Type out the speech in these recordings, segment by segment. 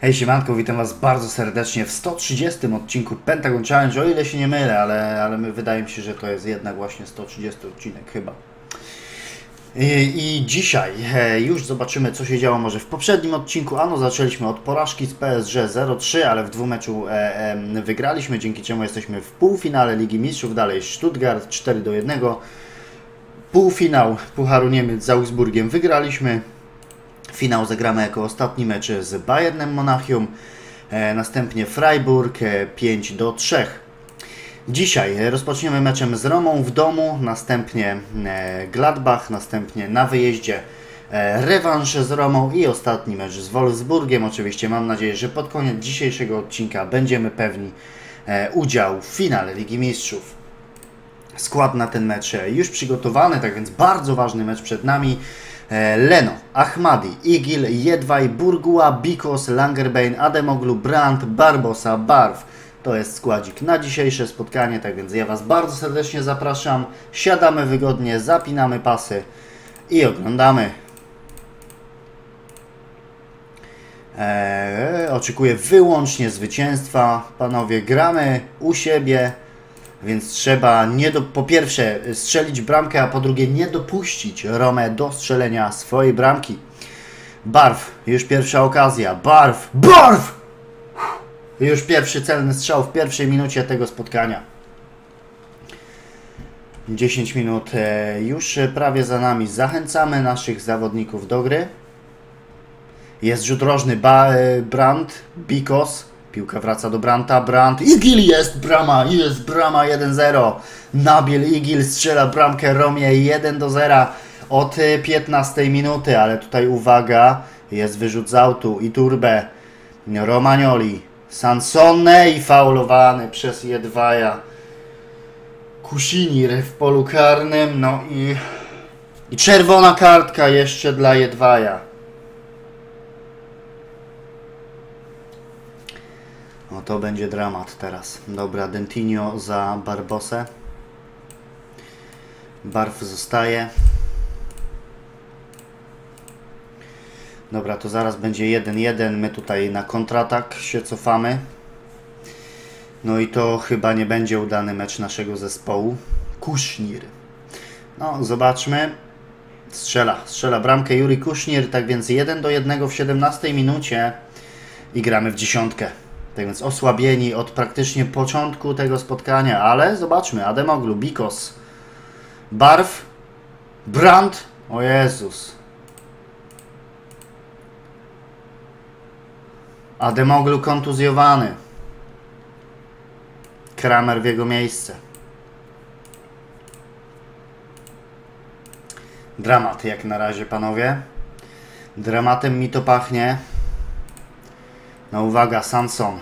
Hej siemanko, witam was bardzo serdecznie w 130 odcinku Pentagon Challenge, o ile się nie mylę, ale, ale wydaje mi się, że to jest jednak właśnie 130 odcinek chyba. I, I dzisiaj e, już zobaczymy co się działo może w poprzednim odcinku. Ano zaczęliśmy od porażki z PSG 0-3, ale w dwumeczu e, e, wygraliśmy, dzięki czemu jesteśmy w półfinale Ligi Mistrzów, dalej Stuttgart 4 do 1. Półfinał Pucharu Niemiec z Augsburgiem wygraliśmy. Finał zagramy jako ostatni mecz z Bayernem Monachium, e, następnie Freiburg e, 5 do 3. Dzisiaj rozpoczniemy meczem z Romą w domu, następnie e, Gladbach, następnie na wyjeździe e, rewanż z Romą i ostatni mecz z Wolfsburgiem. Oczywiście mam nadzieję, że pod koniec dzisiejszego odcinka będziemy pewni e, udziału w finale Ligi Mistrzów. Skład na ten mecz już przygotowany, tak więc bardzo ważny mecz przed nami. E, Leno, Ahmadi, Igil, Jedwaj, Burgua, Bikos, Langerbein, Ademoglu, Brandt, Barbosa, Barw. To jest składzik na dzisiejsze spotkanie, tak więc ja Was bardzo serdecznie zapraszam. Siadamy wygodnie, zapinamy pasy i oglądamy. Eee, oczekuję wyłącznie zwycięstwa. Panowie, gramy u siebie, więc trzeba nie do, po pierwsze strzelić bramkę, a po drugie nie dopuścić Romę do strzelenia swojej bramki. Barw, już pierwsza okazja. Barw, barw! Już pierwszy celny strzał w pierwszej minucie tego spotkania. 10 minut e, już prawie za nami. Zachęcamy naszych zawodników do gry. Jest rzut rożny ba, e, Brandt, Bikos. Piłka wraca do Branta, Brandt. Igil jest brama, jest brama 1-0. Nabil Igil strzela bramkę Romie 1-0 od 15 minuty, ale tutaj uwaga, jest wyrzut z autu i turbę. Romagnoli, Sansone i faulowany przez Jedwaja. Kusinir w polu karnym, no i, i czerwona kartka jeszcze dla Jedwaja. No to będzie dramat teraz. Dobra, Dentinio za Barbosę. Barw zostaje. Dobra, to zaraz będzie 1-1. My tutaj na kontratak się cofamy. No i to chyba nie będzie udany mecz naszego zespołu. Kusznir. No, zobaczmy. Strzela, strzela bramkę Juri Kusznir, tak więc 1 do 1 w 17 minucie i gramy w dziesiątkę. Tak więc osłabieni od praktycznie początku tego spotkania, ale zobaczmy, Ademoglu, Bikos, Barw, Brandt, o Jezus. Ademoglu kontuzjowany. Kramer w jego miejsce. Dramat jak na razie, panowie. Dramatem mi to pachnie. No uwaga, Sanson.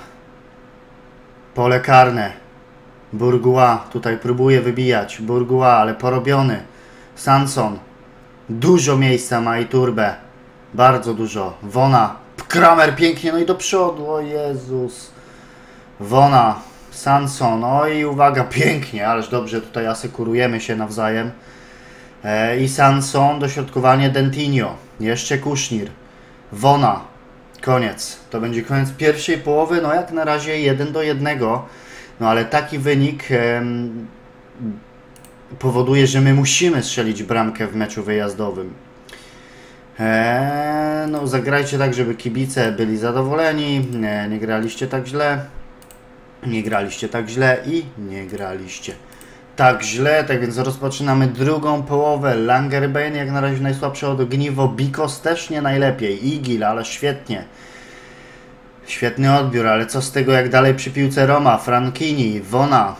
Pole karne. Bourgois tutaj próbuje wybijać. Bourgois, ale porobiony. Sanson. Dużo miejsca ma i turbę. Bardzo dużo. Wona. Kramer pięknie, no i do przodu. O Jezus. Wona. Sanson. No i uwaga, pięknie, ależ dobrze tutaj asekurujemy się nawzajem. E, I Sanson, dośrodkowanie Dentinio. Jeszcze Kusznir. Wona. Koniec. To będzie koniec pierwszej połowy. No jak na razie 1 do 1. No ale taki wynik em, powoduje, że my musimy strzelić bramkę w meczu wyjazdowym. Eee, no zagrajcie tak, żeby kibice byli zadowoleni. Nie, nie graliście tak źle. Nie graliście tak źle i nie graliście tak źle. Tak więc rozpoczynamy drugą połowę. Langerbein jak na razie najsłabsze od ogniwo. Bikos też nie najlepiej. Igil, ale świetnie. Świetny odbiór, ale co z tego jak dalej przy piłce Roma, Frankini, Wona.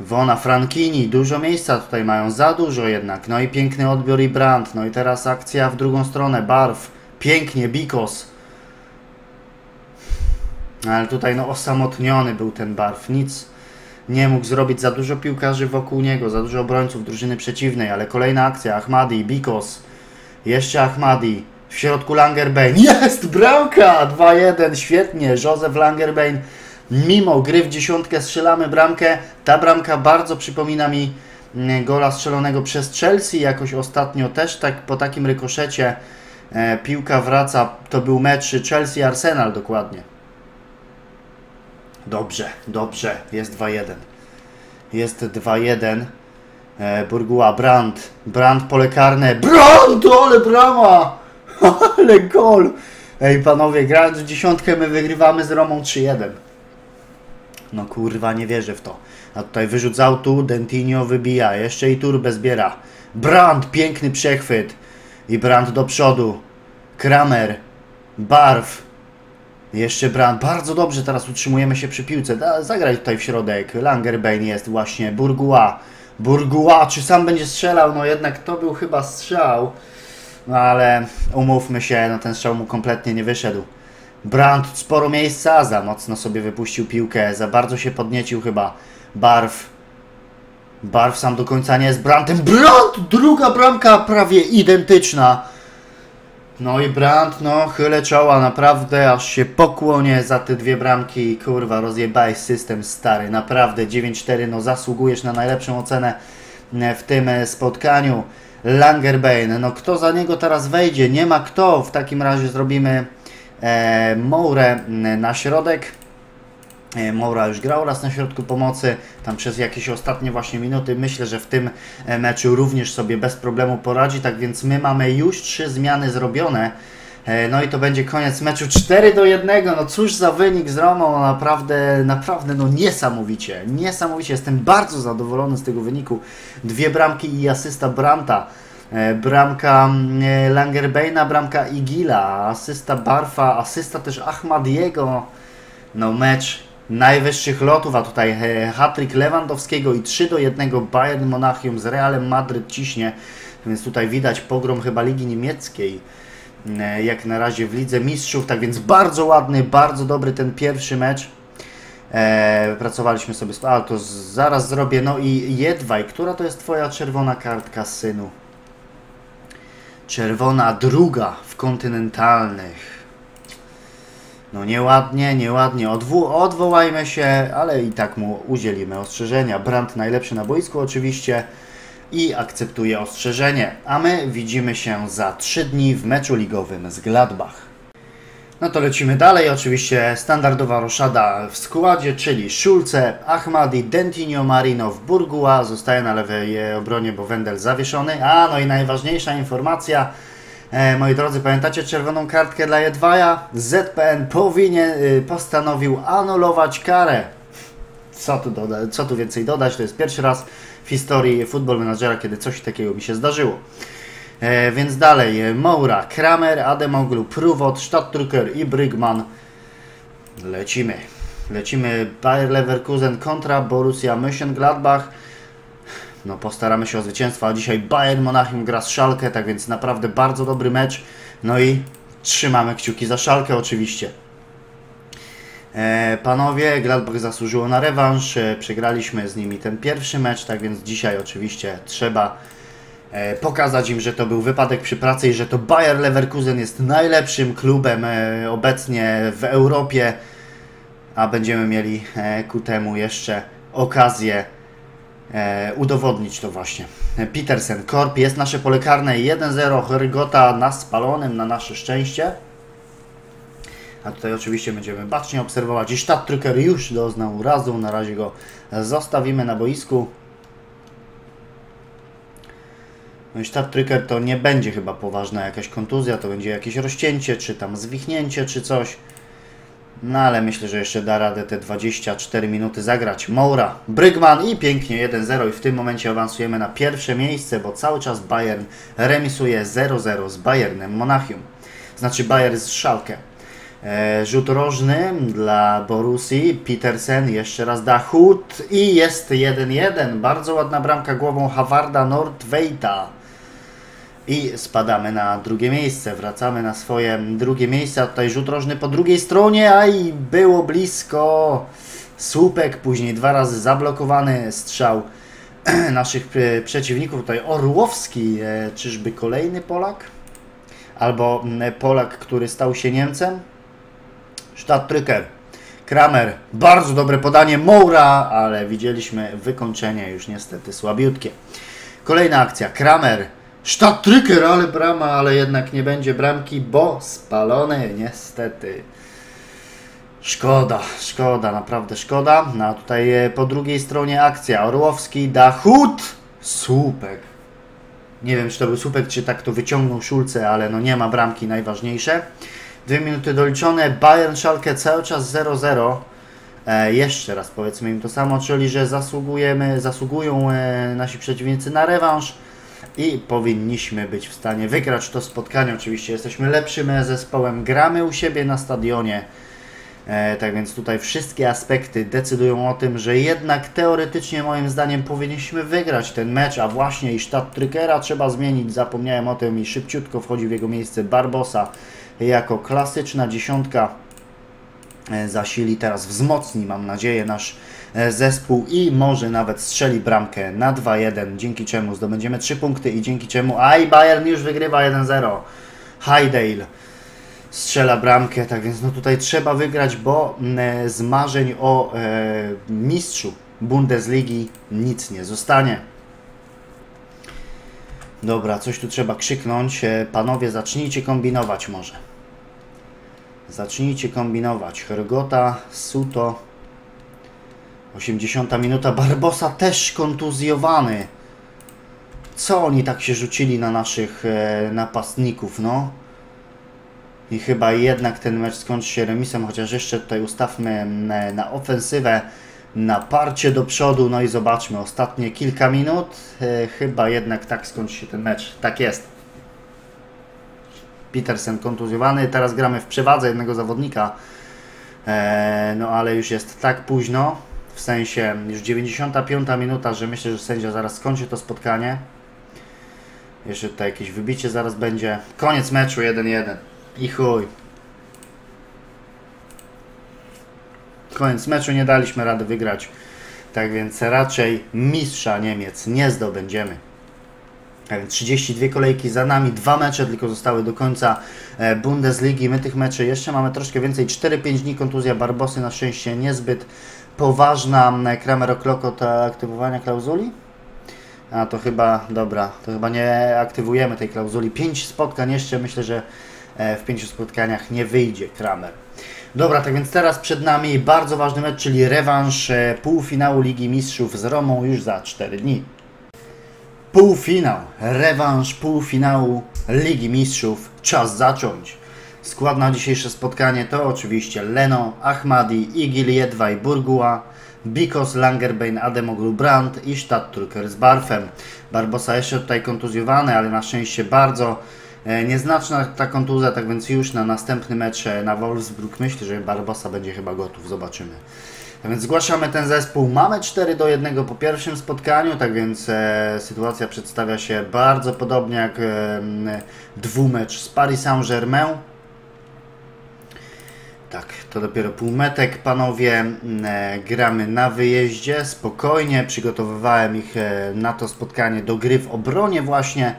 Wona, Frankini, dużo miejsca tutaj mają, za dużo jednak. No i piękny odbiór i Brandt. No i teraz akcja w drugą stronę, Barw. Pięknie, Bikos. Ale tutaj no osamotniony był ten Barw, nic nie mógł zrobić za dużo piłkarzy wokół niego, za dużo obrońców drużyny przeciwnej, ale kolejna akcja, Ahmadi, Bikos, jeszcze Ahmadi, w środku Langerbein, jest bramka, 2-1, świetnie, Józef Langerbein, mimo gry w dziesiątkę strzelamy bramkę, ta bramka bardzo przypomina mi mm, gola strzelonego przez Chelsea. Jakoś ostatnio też tak po takim rykoszecie E, piłka wraca, to był mecz Chelsea-Arsenal dokładnie. Dobrze, dobrze, jest 2-1. Jest 2-1. E, Burguła, Brand, Brand pole karne, Brand, ale brama! ale gol! Ej panowie, grając w dziesiątkę my wygrywamy z Romą 3-1. No kurwa, nie wierzę w to. A tutaj wyrzut z autu, Dentinio wybija, jeszcze i turbę zbiera. Brand, piękny przechwyt. I Brand do przodu. Kramer, Barw. Jeszcze Brand, bardzo dobrze teraz utrzymujemy się przy piłce. Da, zagraj tutaj w środek. Langerbane jest właśnie, Burgua. Burgua, czy sam będzie strzelał? No jednak to był chyba strzał. No ale umówmy się, no ten strzał mu kompletnie nie wyszedł. Brandt sporo miejsca, za mocno sobie wypuścił piłkę, za bardzo się podniecił chyba. Barw. Barw sam do końca nie jest Brandtem. Brandt! Druga bramka prawie identyczna. No i Brandt, no chylę czoła, naprawdę aż się pokłonie za te dwie bramki. Kurwa, rozjebałeś system stary, naprawdę 9-4, no zasługujesz na najlepszą ocenę w tym spotkaniu. Langerbane, no kto za niego teraz wejdzie? Nie ma kto, w takim razie zrobimy e, Mourę na środek. E, Moura już grał raz na środku pomocy, tam przez jakieś ostatnie właśnie minuty. Myślę, że w tym e, meczu również sobie bez problemu poradzi, tak więc my mamy już trzy zmiany zrobione. E, no i to będzie koniec meczu 4 do 1. No cóż za wynik z Romą, no naprawdę, naprawdę no niesamowicie, niesamowicie. Jestem bardzo zadowolony z tego wyniku. Dwie bramki i asysta Branta. Bramka Langerbeina, bramka Igila, asysta Barfa, asysta też Ahmadiego. No mecz najwyższych lotów, a tutaj e, hatryk Lewandowskiego i 3 do 1 Bayern Monachium z Realem Madryt ciśnie, więc tutaj widać pogrom chyba Ligi Niemieckiej e, jak na razie w Lidze Mistrzów, tak więc bardzo ładny, bardzo dobry ten pierwszy mecz. E, pracowaliśmy sobie. A, to zaraz zrobię. No i Jedwaj, która to jest Twoja czerwona kartka, synu? Czerwona druga w kontynentalnych. No nieładnie, nieładnie. Odwo odwołajmy się, ale i tak mu udzielimy ostrzeżenia. Brand najlepszy na boisku oczywiście i akceptuje ostrzeżenie. A my widzimy się za 3 dni w meczu ligowym z Gladbach. No to lecimy dalej. Oczywiście standardowa roszada w składzie, czyli Szulce, Ahmadi, Dentinio, Marino w Burgua. Zostaje na lewej obronie, bo Wendel zawieszony. A no i najważniejsza informacja E, moi drodzy, pamiętacie czerwoną kartkę dla Jedwaja? ZPN powinien, y, postanowił anulować karę. Co tu, doda, co tu więcej dodać? To jest pierwszy raz w historii Football Managera, kiedy coś takiego mi się zdarzyło. E, więc dalej, e, Moura, Kramer, Ademoglu, Pruwot, Stadtdrucker i Brygman. Lecimy. Lecimy Bayer Leverkusen kontra Borussia Mönchengladbach no, postaramy się o zwycięstwo, a dzisiaj Bayern Monachium gra z Szalkę, tak więc naprawdę bardzo dobry mecz. No i trzymamy kciuki za Szalkę oczywiście. E, panowie, Gladbach zasłużyło na rewanż, e, przegraliśmy z nimi ten pierwszy mecz, tak więc dzisiaj oczywiście trzeba e, pokazać im, że to był wypadek przy pracy i że to Bayer Leverkusen jest najlepszym klubem e, obecnie w Europie, a będziemy mieli e, ku temu jeszcze okazję udowodnić to właśnie. Petersen, Korp, jest nasze pole karne 1-0, Rygota na spalonym, na nasze szczęście. A tutaj oczywiście będziemy bacznie obserwować. I Stadtdrücker już doznał urazu, na razie go zostawimy na boisku. No i Stadtdrücker to nie będzie chyba poważna jakaś kontuzja, to będzie jakieś rozcięcie, czy tam zwichnięcie, czy coś. No ale myślę, że jeszcze da radę te 24 minuty zagrać. Moura, Brygman i pięknie 1-0 i w tym momencie awansujemy na pierwsze miejsce, bo cały czas Bayern remisuje 0-0 z Bayernem Monachium. Znaczy Bayern z Schalke. E, rzut rożny dla Borusi, Petersen, jeszcze raz da Hut i jest 1-1. Bardzo ładna bramka głową Hawarda Nordweita i spadamy na drugie miejsce. Wracamy na swoje drugie miejsce, a tutaj rzut rożny po drugiej stronie, a i było blisko. Słupek, później dwa razy zablokowany strzał naszych przeciwników. Tutaj Orłowski, e, czyżby kolejny Polak? Albo Polak, który stał się Niemcem? Stadtdrücker. Kramer, bardzo dobre podanie, Moura, ale widzieliśmy wykończenie już niestety słabiutkie. Kolejna akcja, Kramer, Stadtryker, ale brama, ale jednak nie będzie bramki, bo spalony niestety. Szkoda, szkoda, naprawdę szkoda. No a tutaj e, po drugiej stronie akcja. Orłowski, Dachut, Słupek. Nie wiem, czy to był Słupek, czy tak to wyciągnął Szulce, ale no nie ma bramki, najważniejsze. Dwie minuty doliczone. Bayern Schalke cały czas 0-0. E, jeszcze raz powiedzmy im to samo, czyli że zasługujemy, zasługują e, nasi przeciwnicy na rewanż i powinniśmy być w stanie wygrać to spotkanie. Oczywiście jesteśmy lepszym zespołem, gramy u siebie na stadionie. E, tak więc tutaj wszystkie aspekty decydują o tym, że jednak teoretycznie moim zdaniem powinniśmy wygrać ten mecz, a właśnie i sztab Trykera trzeba zmienić. Zapomniałem o tym i szybciutko wchodzi w jego miejsce Barbosa jako klasyczna dziesiątka e, zasili teraz, wzmocni mam nadzieję nasz zespół i może nawet strzeli bramkę na 2-1, dzięki czemu zdobędziemy 3 punkty i dzięki czemu aj Bayern już wygrywa 1-0. Highdale strzela bramkę, tak więc no tutaj trzeba wygrać, bo mm, z marzeń o e, mistrzu Bundesligi nic nie zostanie. Dobra, coś tu trzeba krzyknąć. E, panowie, zacznijcie kombinować może. Zacznijcie kombinować. Hergota, Suto. 80 minuta. Barbosa też kontuzjowany. Co oni tak się rzucili na naszych e, napastników, no? I chyba jednak ten mecz skończy się remisem, chociaż jeszcze tutaj ustawmy mm, na ofensywę, na parcie do przodu, no i zobaczmy, ostatnie kilka minut, e, chyba jednak tak skończy się ten mecz, tak jest. Petersen kontuzjowany, teraz gramy w przewadze jednego zawodnika, e, no ale już jest tak późno, w sensie już 95 minuta, że myślę, że sędzia zaraz skończy to spotkanie. Jeszcze tutaj jakieś wybicie zaraz będzie. Koniec meczu 1-1. I chuj. Koniec meczu nie daliśmy rady wygrać. Tak więc raczej mistrza Niemiec nie zdobędziemy. Tak więc 32 kolejki za nami, dwa mecze tylko zostały do końca e, Bundesligi. My tych meczy jeszcze mamy troszkę więcej. 4-5 dni kontuzja Barbosy na szczęście niezbyt poważna. Kramer Oklokot aktywowania klauzuli? A to chyba, dobra, to chyba nie aktywujemy tej klauzuli. 5 spotkań jeszcze, myślę, że E, w pięciu spotkaniach nie wyjdzie Kramer. Dobra, tak więc teraz przed nami bardzo ważny mecz, czyli rewanż e, półfinału Ligi Mistrzów z Romą już za 4 dni. Półfinał, rewanż półfinału Ligi Mistrzów, czas zacząć. Skład na dzisiejsze spotkanie to oczywiście Leno, Ahmadi, Igil, Jedwaj, Burgua, Bikos, Langerbein, Ademoglu, Brandt i Stadtturker z Barfem. Barbosa jeszcze tutaj kontuzjowany, ale na szczęście bardzo E, nieznaczna ta kontuzja, tak więc już na następny mecz e, na Wolfsburg myślę, że Barbosa będzie chyba gotów, zobaczymy. Tak więc zgłaszamy ten zespół. Mamy 4 do 1 po pierwszym spotkaniu, tak więc e, sytuacja przedstawia się bardzo podobnie jak e, dwumecz z Paris Saint-Germain. To dopiero półmetek, panowie. E, gramy na wyjeździe, spokojnie. Przygotowywałem ich e, na to spotkanie do gry w obronie właśnie.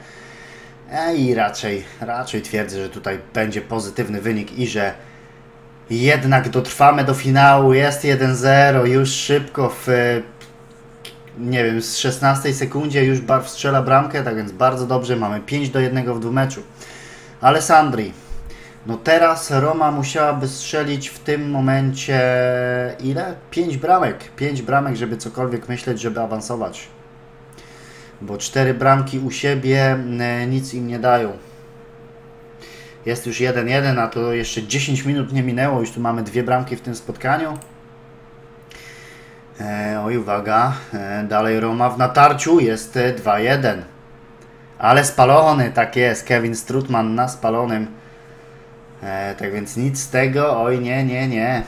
E, I raczej, raczej twierdzę, że tutaj będzie pozytywny wynik i że jednak dotrwamy do finału. Jest 1-0, już szybko w nie wiem, z 16 sekundzie już Barw strzela bramkę, tak więc bardzo dobrze, mamy 5 do 1 w dwumeczu. Alessandri, no teraz Roma musiałaby strzelić w tym momencie ile? 5 bramek, 5 bramek, żeby cokolwiek myśleć, żeby awansować bo cztery bramki u siebie e, nic im nie dają. Jest już 1-1, a to jeszcze 10 minut nie minęło, już tu mamy dwie bramki w tym spotkaniu. E, oj, uwaga, e, dalej Roma w natarciu, jest 2-1. Ale spalony, tak jest, Kevin Strutman na spalonym. E, tak więc nic z tego, oj nie, nie, nie.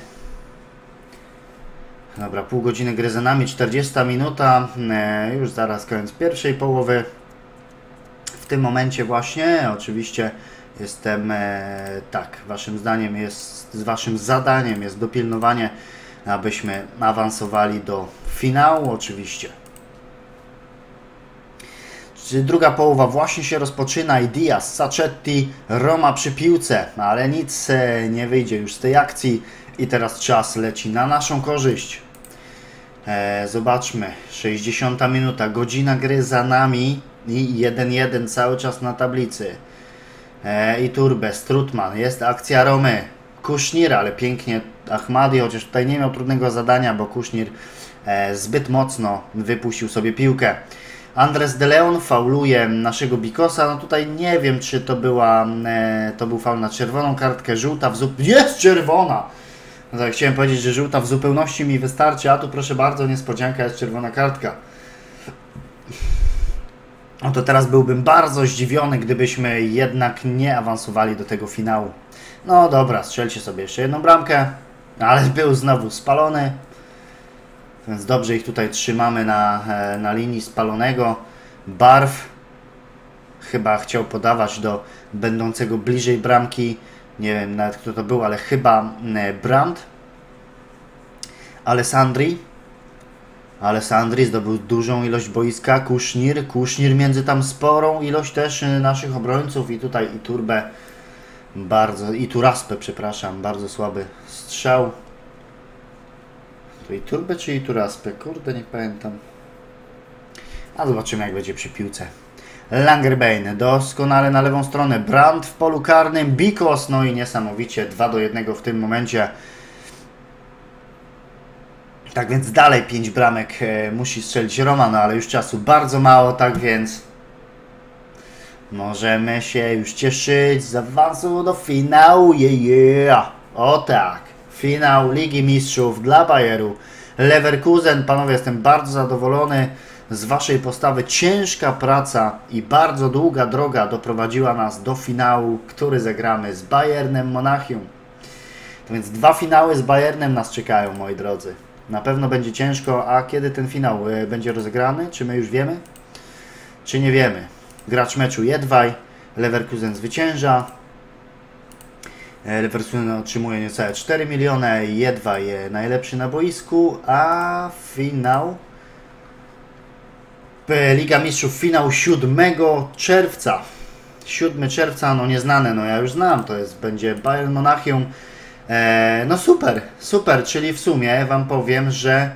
Dobra, pół godziny gry za nami, 40 minuta, e, już zaraz koniec pierwszej połowy. W tym momencie właśnie, oczywiście jestem, e, tak, waszym zdaniem jest, z waszym zadaniem jest dopilnowanie, abyśmy awansowali do finału oczywiście. Druga połowa właśnie się rozpoczyna i Diaz, Sacchetti, Roma przy piłce, ale nic e, nie wyjdzie już z tej akcji i teraz czas leci na naszą korzyść. E, zobaczmy, 60 minuta, godzina gry za nami. I 1-1 cały czas na tablicy. E, I Turbe, Strutman, jest akcja Romy. Kusznir, ale pięknie Ahmadi, chociaż tutaj nie miał trudnego zadania, bo Kusznir zbyt mocno wypuścił sobie piłkę. Andres de Leon fauluje naszego Bikosa. No tutaj nie wiem, czy to była e, to był faul na czerwoną kartkę, żółta w zup... Jest czerwona! No tak, chciałem powiedzieć, że żółta w zupełności mi wystarczy, a tu proszę bardzo, niespodzianka jest czerwona kartka. No to teraz byłbym bardzo zdziwiony, gdybyśmy jednak nie awansowali do tego finału. No dobra, strzelcie sobie jeszcze jedną bramkę, ale był znowu spalony. Więc dobrze ich tutaj trzymamy na, e, na linii spalonego. Barw chyba chciał podawać do będącego bliżej bramki. Nie wiem nawet kto to był, ale chyba e, Brandt. Alessandri. Alessandri zdobył dużą ilość boiska. Kusznir. Kusznir między tam sporą ilość też e, naszych obrońców. I tutaj i Turbę bardzo, i Turaspę, przepraszam, bardzo słaby strzał. To i Turbę czy i Turaspę? Kurde, nie pamiętam. A zobaczymy jak będzie przy piłce. Langerbane doskonale na lewą stronę. Brandt w polu karnym. Bikos, no i niesamowicie 2 do 1 w tym momencie. Tak więc dalej 5 bramek e, musi strzelić Roman, no ale już czasu bardzo mało, tak więc możemy się już cieszyć z awansu do finału. Yeah, yeah. O tak, finał Ligi Mistrzów dla Bayeru. Leverkusen, panowie, jestem bardzo zadowolony z Waszej postawy. Ciężka praca i bardzo długa droga doprowadziła nas do finału, który zagramy z Bayernem Monachium. To więc dwa finały z Bayernem nas czekają, moi drodzy. Na pewno będzie ciężko, a kiedy ten finał e, będzie rozegrany? Czy my już wiemy? Czy nie wiemy? Gracz meczu Jedwaj, Leverkusen zwycięża. E, Leverkusen otrzymuje niecałe 4 miliony, Jedwaj e, najlepszy na boisku, a finał Liga Mistrzów, finał 7 czerwca. 7 czerwca, no nieznane, no ja już znam, to jest, będzie Bayern Monachium. E, no super, super, czyli w sumie Wam powiem, że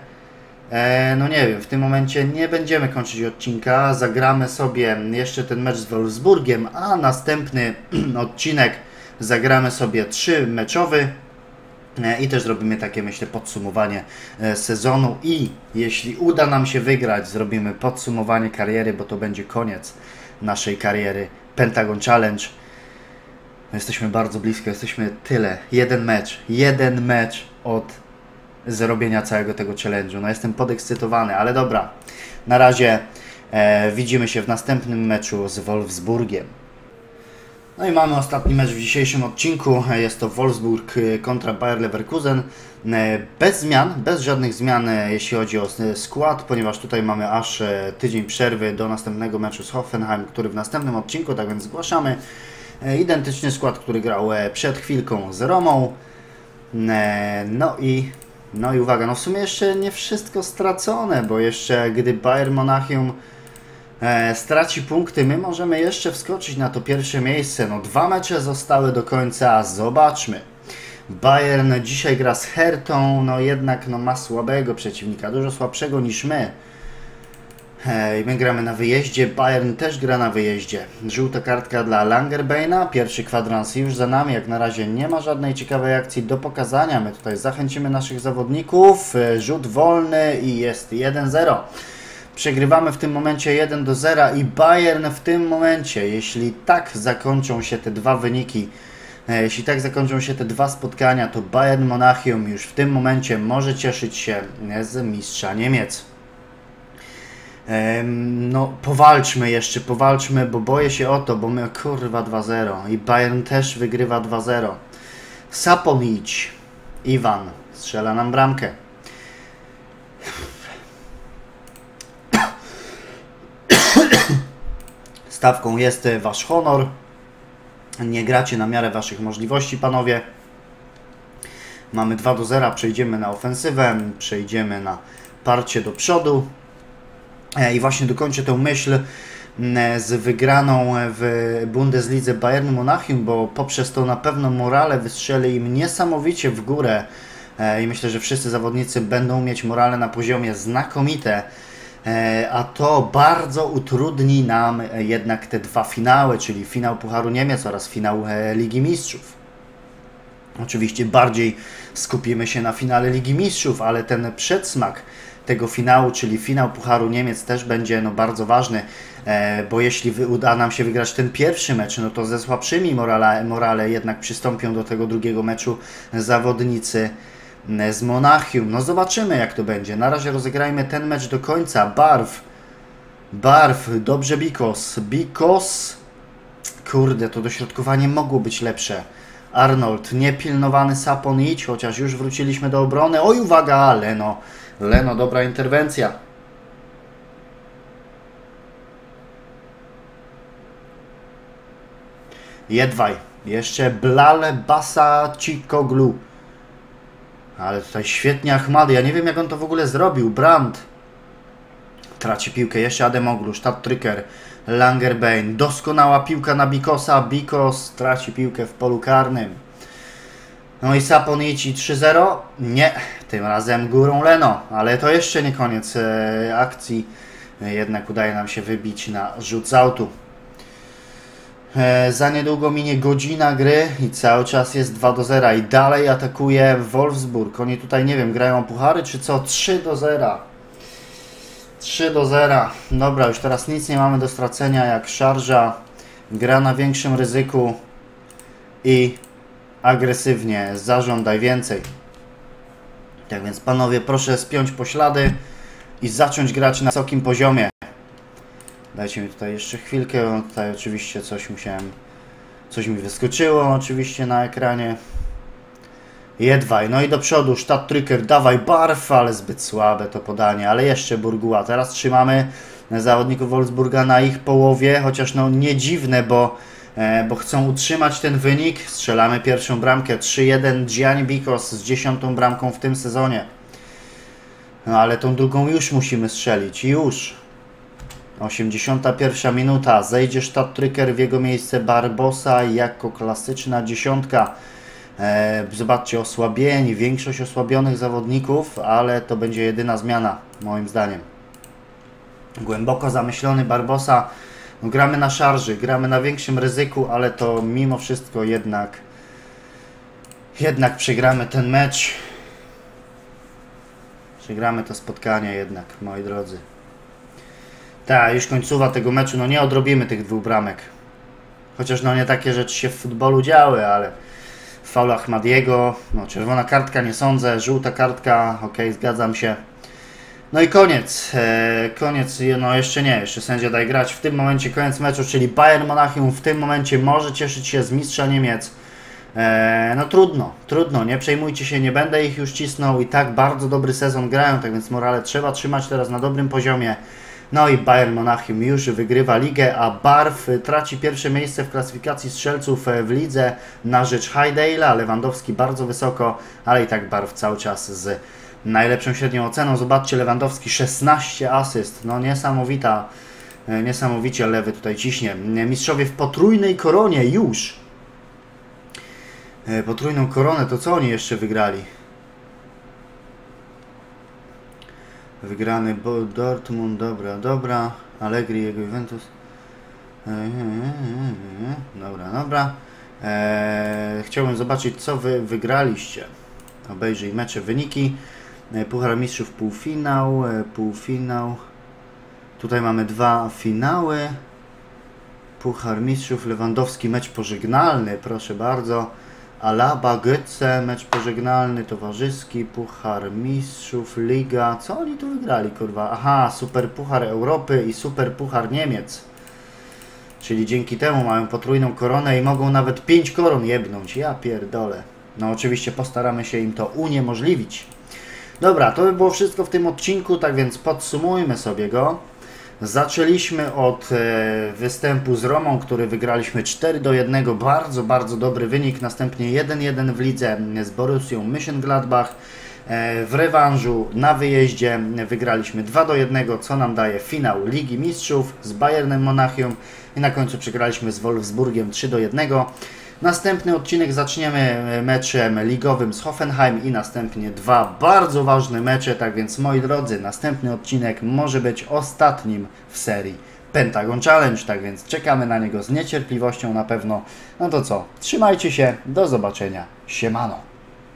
e, no nie wiem, w tym momencie nie będziemy kończyć odcinka, zagramy sobie jeszcze ten mecz z Wolfsburgiem, a następny odcinek zagramy sobie trzy meczowy E, I też zrobimy takie, myślę, podsumowanie e, sezonu. I jeśli uda nam się wygrać, zrobimy podsumowanie kariery, bo to będzie koniec naszej kariery Pentagon Challenge. Jesteśmy bardzo blisko, jesteśmy tyle. Jeden mecz, jeden mecz od zrobienia całego tego challenge'u. No jestem podekscytowany, ale dobra. Na razie e, widzimy się w następnym meczu z Wolfsburgiem. No i mamy ostatni mecz w dzisiejszym odcinku. Jest to Wolfsburg kontra Bayer Leverkusen. Bez zmian, bez żadnych zmian jeśli chodzi o skład, ponieważ tutaj mamy aż tydzień przerwy do następnego meczu z Hoffenheim, który w następnym odcinku, tak więc zgłaszamy identyczny skład, który grał przed chwilką z Romą. No i, no i uwaga, no w sumie jeszcze nie wszystko stracone, bo jeszcze gdy Bayern Monachium straci punkty, my możemy jeszcze wskoczyć na to pierwsze miejsce. No dwa mecze zostały do końca, zobaczmy. Bayern dzisiaj gra z Hertą, no jednak no, ma słabego przeciwnika, dużo słabszego niż my. I my gramy na wyjeździe, Bayern też gra na wyjeździe. Żółta kartka dla Langerbeina, pierwszy kwadrans już za nami, jak na razie nie ma żadnej ciekawej akcji do pokazania. My tutaj zachęcimy naszych zawodników, rzut wolny i jest 1-0. Przegrywamy w tym momencie 1 do 0 i Bayern w tym momencie, jeśli tak zakończą się te dwa wyniki, e, jeśli tak zakończą się te dwa spotkania, to Bayern Monachium już w tym momencie może cieszyć się z mistrza Niemiec. No, powalczmy jeszcze, powalczmy, bo boję się o to, bo my kurwa 2-0 i Bayern też wygrywa 2-0. Saponic, Iwan strzela nam bramkę. Stawką jest Wasz honor. Nie gracie na miarę Waszych możliwości, panowie. Mamy 2 do 0, przejdziemy na ofensywę, przejdziemy na parcie do przodu. E, I właśnie dokończę tę myśl z wygraną w Bundeslidze Bayern Monachium, bo poprzez to na pewno morale wystrzeli im niesamowicie w górę e, i myślę, że wszyscy zawodnicy będą mieć morale na poziomie znakomite E, a to bardzo utrudni nam e, jednak te dwa finały, czyli finał Pucharu Niemiec oraz finał e, Ligi Mistrzów. Oczywiście bardziej skupimy się na finale Ligi Mistrzów, ale ten przedsmak tego finału, czyli finał Pucharu Niemiec też będzie no, bardzo ważny, bo jeśli uda nam się wygrać ten pierwszy mecz, no to ze słabszymi morale, morale jednak przystąpią do tego drugiego meczu zawodnicy z Monachium. No zobaczymy jak to będzie. Na razie rozegrajmy ten mecz do końca. Barw. Barw. Dobrze Bikos. Bikos. Kurde, to dośrodkowanie mogło być lepsze. Arnold, niepilnowany Sapon idź, chociaż już wróciliśmy do obrony. Oj, uwaga, Leno. Leno, dobra interwencja. Jedwaj. Jeszcze Blale Basa Cikoglu. Ale tutaj świetnie Achmady. Ja nie wiem jak on to w ogóle zrobił. Brandt traci piłkę. Jeszcze Ademoglu, Stadtryker, Langerbane. Doskonała piłka na Bikosa. Bikos traci piłkę w polu karnym. No i Saponici 3-0. Nie, tym razem górą Leno. Ale to jeszcze nie koniec e, akcji. Jednak udaje nam się wybić na rzut z autu. E, za niedługo minie godzina gry i cały czas jest 2 do 0 i dalej atakuje Wolfsburg. Oni tutaj nie wiem, grają puchary czy co? 3 do 0. 3 do 0. Dobra, już teraz nic nie mamy do stracenia jak szarża. Gra na większym ryzyku i agresywnie. Zażądaj więcej. Tak więc panowie, proszę spiąć poślady i zacząć grać na wysokim poziomie. Dajcie mi tutaj jeszcze chwilkę. Tutaj oczywiście coś musiałem. Coś mi wyskoczyło oczywiście na ekranie. Jedwaj, no i do przodu, Stadtryker, dawaj barw, ale zbyt słabe to podanie, ale jeszcze Burguła. Teraz trzymamy zawodników Wolfsburga na ich połowie, chociaż no nie dziwne, bo, e, bo chcą utrzymać ten wynik. Strzelamy pierwszą bramkę, 3-1 Gianni Bikos z dziesiątą bramką w tym sezonie. No ale tą drugą już musimy strzelić, już. 81 minuta. Zejdzie Stadtryker w jego miejsce Barbosa jako klasyczna dziesiątka. E, zobaczcie, osłabieni, większość osłabionych zawodników, ale to będzie jedyna zmiana, moim zdaniem. Głęboko zamyślony Barbosa. No, gramy na szarży, gramy na większym ryzyku, ale to mimo wszystko jednak jednak przegramy ten mecz. Przegramy to spotkanie jednak, moi drodzy. Tak, już końcowa tego meczu, no nie odrobimy tych dwóch bramek. Chociaż no nie takie rzeczy się w futbolu działy, ale faul Ahmadiego, no czerwona kartka nie sądzę, żółta kartka, ok, zgadzam się. No i koniec, e, koniec, no jeszcze nie, jeszcze sędzia daj grać. W tym momencie koniec meczu, czyli Bayern Monachium w tym momencie może cieszyć się z mistrza Niemiec. E, no trudno, trudno, nie przejmujcie się, nie będę ich już cisnął i tak bardzo dobry sezon grają, tak więc morale trzeba trzymać teraz na dobrym poziomie. No i Bayern Monachium już wygrywa ligę, a Barw traci pierwsze miejsce w klasyfikacji strzelców w lidze na rzecz Heidale'a. Lewandowski bardzo wysoko, ale i tak Barw cały czas z najlepszą średnią oceną. Zobaczcie, Lewandowski 16 asyst. No niesamowita, niesamowicie lewy tutaj ciśnie. Mistrzowie w potrójnej koronie już. Potrójną koronę, to co oni jeszcze wygrali? Wygrany Dortmund, dobra, dobra. Allegri, jego Juventus. Dobra, dobra. Eee, chciałbym zobaczyć, co wy wygraliście. Obejrzyj mecze, wyniki. E, Puchar Mistrzów półfinał, e, półfinał. Tutaj mamy dwa finały. Puchar Mistrzów, Lewandowski mecz pożegnalny, proszę bardzo. Alaba, Götze, mecz pożegnalny, towarzyski, Puchar Mistrzów, Liga. Co oni tu wygrali, kurwa? Aha, Super Puchar Europy i Super Puchar Niemiec. Czyli dzięki temu mają potrójną koronę i mogą nawet 5 koron jebnąć. Ja pierdolę. No oczywiście postaramy się im to uniemożliwić. Dobra, to by było wszystko w tym odcinku, tak więc podsumujmy sobie go. Zaczęliśmy od e, występu z Romą, który wygraliśmy 4 do 1. Bardzo, bardzo dobry wynik. Następnie 1-1 w lidze z Borussią Mönchengladbach. E, w rewanżu na wyjeździe wygraliśmy 2 do 1, co nam daje finał Ligi Mistrzów z Bayernem Monachium i na końcu przegraliśmy z Wolfsburgiem 3 do 1. Następny odcinek zaczniemy e, meczem ligowym z Hoffenheim i następnie dwa bardzo ważne mecze, tak więc moi drodzy, następny odcinek może być ostatnim w serii Pentagon Challenge, tak więc czekamy na niego z niecierpliwością na pewno. No to co, trzymajcie się, do zobaczenia, siemano.